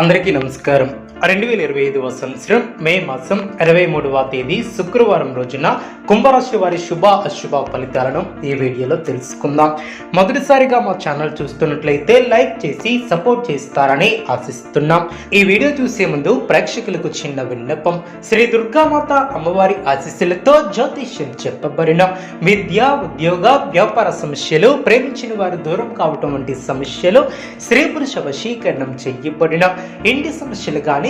అందరికీ నమస్కారం. రెండు వేల ఇరవై ఐదు సంవత్సరం మే మాసం ఇరవై మూడవ తేదీ శుక్రవారం రోజున కుంభరాశి వారి శుభ అశుభ ఫలితాలను ఈ వీడియోలో తెలుసుకుందాం. మొదటిసారిగా మా ఛానల్ చూస్తున్నట్లయితే లైక్ చేసి సపోర్ట్ చేస్తారని ఆశిస్తున్నాం. ఈ వీడియో చూసే ముందు ప్రేక్షకులకు చిన్న విన్నపం. శ్రీ దుర్గామాత అమ్మవారి ఆశీస్సులతో జ్యోతిష్యం చెప్పబడిన విద్య ఉద్యోగ వ్యాపార సమస్యలు ప్రేమించిన వారు దూరం కావటం వంటి సమస్యలు స్త్రీ పురుష వశీకరణం చెయ్యబడిన ఇంటి సమస్యలు కానీ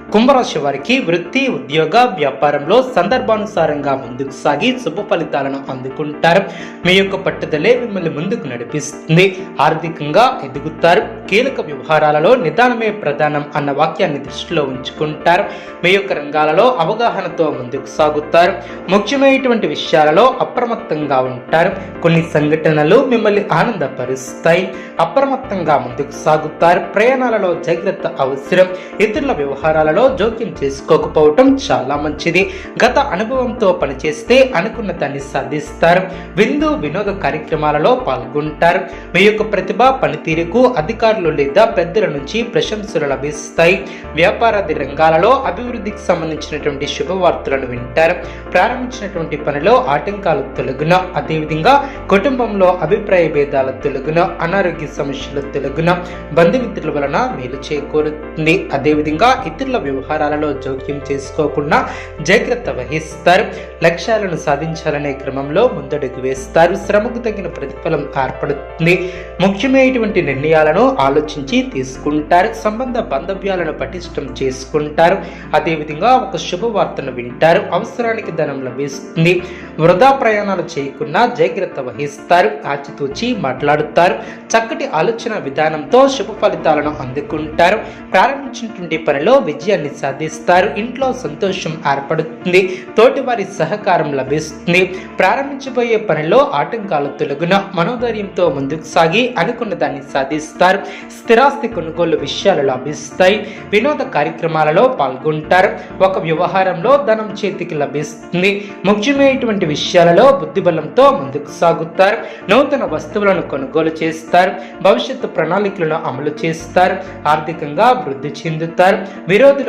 కుంభరాశి వారికి వృత్తి ఉద్యోగ వ్యాపారంలో సందర్భానుసారంగా ముందుకు సాగి శుభ ఫలితాలను అందుకుంటారు. మీ యొక్క పట్టుదలే మిమ్మల్ని ముందుకు నడిపిస్తుంది. ఆర్థికంగా ఎదుగుతారు. కీలక వ్యవహారాలలో నిదానమే ప్రధానం అన్న వాక్యాన్ని దృష్టిలో ఉంచుకుంటారు. మీ యొక్క రంగాలలో అవగాహనతో ముందుకు సాగుతారు. ముఖ్యమైనటువంటి విషయాలలో అప్రమత్తంగా ఉంటారు. కొన్ని సంఘటనలు మిమ్మల్ని ఆనందపరుస్తాయి. అప్రమత్తంగా ముందుకు సాగుతారు. ప్రయాణాలలో జాగ్రత్త అవసరం. ఇతరుల వ్యవహారాలలో జోక్యం చేసుకోకపోవటం చాలా మంచిది. గత అనుభవంతో పనిచేస్తే అనుకున్న దాన్ని సాధిస్తారు. విందు వినోద కార్యక్రమాలలో పాల్గొంటారు. మీ యొక్క ప్రతిభ పనితీరుకు అధికారులు లేదా పెద్దల నుంచి ప్రశంసలు లభిస్తాయి. వ్యాపారాది రంగాలలో అభివృద్ధికి సంబంధించినటువంటి శుభవార్తలను వింటారు. ప్రారంభించినటువంటి పనిలో ఆటంకాలు తొలగున అదేవిధంగా కుటుంబంలో అభిప్రాయ భేదాల తొలగున అనారోగ్య సమస్యలు తొలగున బంధుమిత్రుల వలన మేలు చేకూరుతుంది. అదేవిధంగా ఇతరుల వ్యవహారాలలో జోక్యం చేసుకోకుండా జాగ్రత్త వహిస్తారు. లక్ష్యాలను సాధించాలనే క్రమంలో ముందడుగు వేస్తారు. శ్రమకు తగిన ప్రతిఫలం ఏర్పడుతుంది. ముఖ్యమైనటువంటి నిర్ణయాలను ఆలోచించి తీసుకుంటారు. సంబంధ బాంధవ్యాలను పటిష్టం చేసుకుంటారు. అదేవిధంగా ఒక శుభవార్తను వింటారు. అవసరానికి ధనం లభిస్తుంది. వృధా ప్రయాణాలు చేయకుండా జాగ్రత్త వహిస్తారు. ఆచితూచి మాట్లాడుతారు. చక్కటి ఆలోచన విధానంతో శుభ ఫలితాలను అందుకుంటారు. ప్రారంభించినటువంటి పనిలో విజయాన్ని సాధిస్తారు. ఇంట్లో సంతోషం ఏర్పడుతుంది. తోటివారి సహకారం లభిస్తుంది. ప్రారంభించబోయే పనిలో ఆటంకాలు తొలగున మనోధైర్యంతో ముందుకు సాగి అనుకున్న దాన్ని సాధిస్తారు. స్థిరాస్తి కొనుగోలు విషయాలు లభిస్తాయి. వినోద కార్యక్రమాలలో పాల్గొంటారు. ఒక వ్యవహారంలో ధనం చేతికి లభిస్తుంది. ముఖ్యమైనటువంటి విషయాలలో బుద్ధిబలంతో ముందుకు సాగుతారు. నూతన వస్తువులను కొనుగోలు చేస్తారు. భవిష్యత్తు ప్రణాళికలను అమలు చేస్తారు. ఆర్థికంగా వృద్ధి చెందుతారు.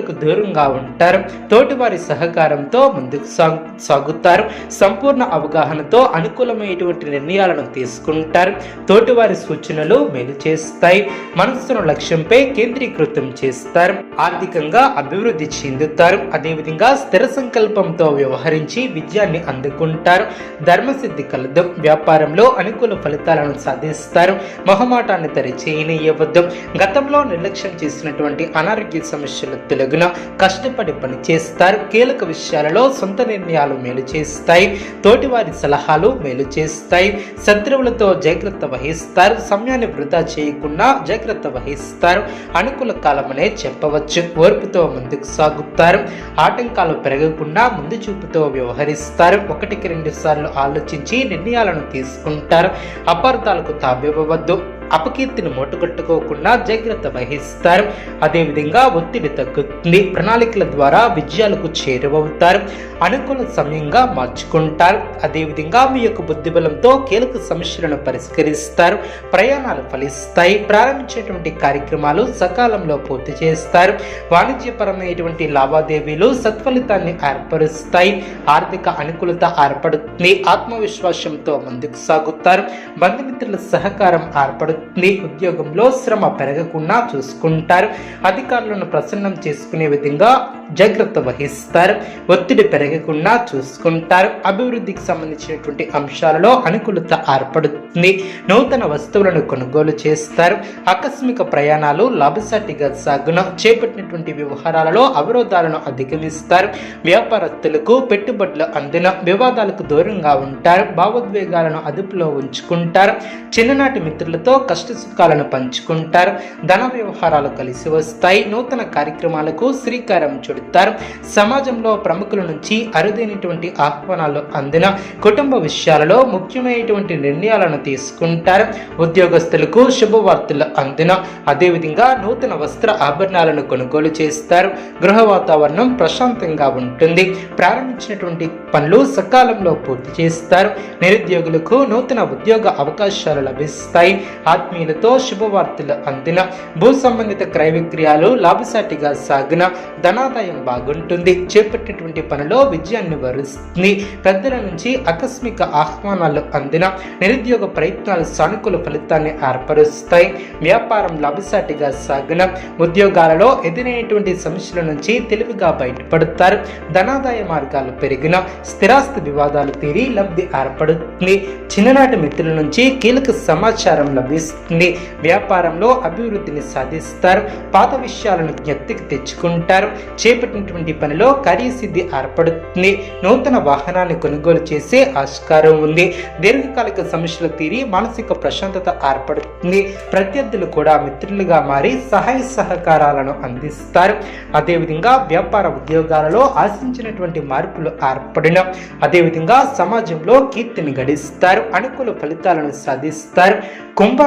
విరోధులకు దూరంగా ఉంటారు. తోటివారి సహకారంతో ముందుకు సాగు సాగుతారు. సంపూర్ణ అవగాహనతో అనుకూలమైనటువంటి నిర్ణయాలను తీసుకుంటారు. తోటివారి సూచనలు మేలు చేస్తాయి. మనస్సును లక్ష్యంపై కేంద్రీకృతం చేస్తారు. ఆర్థికంగా అభివృద్ధి చెందుతారు. అదేవిధంగా స్థిర సంకల్పంతో వ్యవహరించి విజయాన్ని అందుకుంటారు. ధర్మసిద్ధి కలదు. వ్యాపారంలో అనుకూల ఫలితాలను సాధిస్తారు. మొహమాటాన్ని తరిచేయనివ్వద్దు గతంలో నిర్లక్ష్యం చేసినటువంటి అనారోగ్య సమస్యలు వెలుగున కష్టపడి పనిచేస్తారు. కీలక విషయాలలో సొంత నిర్ణయాలు మేలు చేస్తాయి. తోటివారి సలహాలు మేలు చేస్తాయి. శత్రువులతో జాగ్రత్త వహిస్తారు. సమయాన్ని వృధా చేయకుండా జాగ్రత్త వహిస్తారు. అనుకూల కాలమనే చెప్పవచ్చు. ఓర్పుతో ముందుకు సాగుతారు. ఆటంకాలు పెరగకుండా ముందు చూపుతో వ్యవహరిస్తారు. ఒకటికి రెండు సార్లు ఆలోచించి నిర్ణయాలను తీసుకుంటారు. అపార్థాలకు తావివ్వవద్దు. అపకీర్తిని మూటగట్టుకోకుండా జాగ్రత్త వహిస్తారు. అదేవిధంగా ఒత్తిడి తగ్గుతుంది. ప్రణాళికల ద్వారా విజయాలకు చేరువవుతారు. అనుకూల సమయంగా మార్చుకుంటారు. అదేవిధంగా మీ యొక్క బుద్ధిబలంతో కీలక సమస్యలను పరిష్కరిస్తారు. ప్రయాణాలు ఫలిస్తాయి. ప్రారంభించేటువంటి కార్యక్రమాలు సకాలంలో పూర్తి చేస్తారు. వాణిజ్యపరమైనటువంటి లావాదేవీలు సత్ఫలితాన్ని ఏర్పరుస్తాయి. ఆర్థిక అనుకూలత ఏర్పడుతుంది. ఆత్మవిశ్వాసంతో ముందుకు సాగుతారు. బంధుమిత్రుల సహకారం ఏర్పడుతుంది. ఉద్యోగంలో శ్రమ పెరగకుండా చూసుకుంటారు. అధికారులను ప్రసన్నం చేసుకునే విధంగా జాగ్రత్త వహిస్తారు. ఒత్తిడి పెరగకుండా చూసుకుంటారు. అభివృద్ధికి సంబంధించినటువంటి అంశాలలో అనుకూలత ఏర్పడుతుంది. నూతన వస్తువులను కొనుగోలు చేస్తారు. ఆకస్మిక ప్రయాణాలు లాభసాటిగా సాగున చేపట్టినటువంటి వ్యవహారాలలో అవరోధాలను అధిగమిస్తారు. వ్యాపారస్తులకు పెట్టుబడులు అందిన వివాదాలకు దూరంగా ఉంటారు. భావోద్వేగాలను అదుపులో ఉంచుకుంటారు. చిన్ననాటి మిత్రులతో కష్ట సుఖాలను పంచుకుంటారు ధన వ్యవహారాలు కలిసి వస్తాయి నూతన కార్యక్రమాలకు శ్రీకారం చుడతారు. సమాజంలో ప్రముఖుల నుంచి అరుదైనటువంటి ఆహ్వానాలు అందిన కుటుంబ విషయాలలో ముఖ్యమైనటువంటి నిర్ణయాలను తీసుకుంటారు. ఉద్యోగస్తులకు శుభవార్తలు అందిన అదేవిధంగా నూతన వస్త్ర ఆభరణాలను కొనుగోలు చేస్తారు. గృహ వాతావరణం ప్రశాంతంగా ఉంటుంది. ప్రారంభించినటువంటి పనులు సకాలంలో పూర్తి చేస్తారు. నిరుద్యోగులకు నూతన ఉద్యోగ అవకాశాలు లభిస్తాయి. ఆత్మీయులతో శుభవార్తలు అందిన భూ సంబంధిత క్రయ విక్రయాలు లాభసాటిగా సాగిన ధనాదాయం బాగుంటుంది. చేపట్టినటువంటి పనిలో విజయాన్ని వరుస్తుంది. పెద్దల నుంచి ఆకస్మిక ఆహ్వానాలు అందిన నిరుద్యోగ ప్రయత్నాలు సానుకూల ఫలితాన్ని ఏర్పరుస్తాయి. వ్యాపారం లాభసాటిగా సాగిన ఉద్యోగాలలో ఎదురైనటువంటి సమస్యల నుంచి తెలివిగా బయటపడతారు. ధనాదాయ మార్గాలు పెరిగిన స్థిరాస్తి వివాదాలు తీరి లబ్ధి ఏర్పడుతుంది. చిన్ననాటి మిత్రుల నుంచి కీలక సమాచారం లభిస్తుంది. వ్యాపారంలో అభివృద్ధిని సాధిస్తారు పాత విషయాలను జ్ఞప్తికి తెచ్చుకుంటారు. చేపట్టినటువంటి పనిలో కార్యసిద్ధి ఏర్పడుతుంది. నూతన వాహనాన్ని కొనుగోలు చేసే ఆస్కారం ఉంది. దీర్ఘకాలిక సమస్యలు తీరి మానసిక ప్రశాంతత ఏర్పడుతుంది. ప్రత్యర్థులు కూడా మిత్రులుగా మారి సహాయ సహకారాలను అందిస్తారు. అదేవిధంగా వ్యాపార ఉద్యోగాలలో ఆశించినటువంటి మార్పులు ఏర్పడిన అదేవిధంగా సమాజంలో కీర్తిని గడిస్తారు అనుకూల ఫలితాలను సాధిస్తారు. కుంభ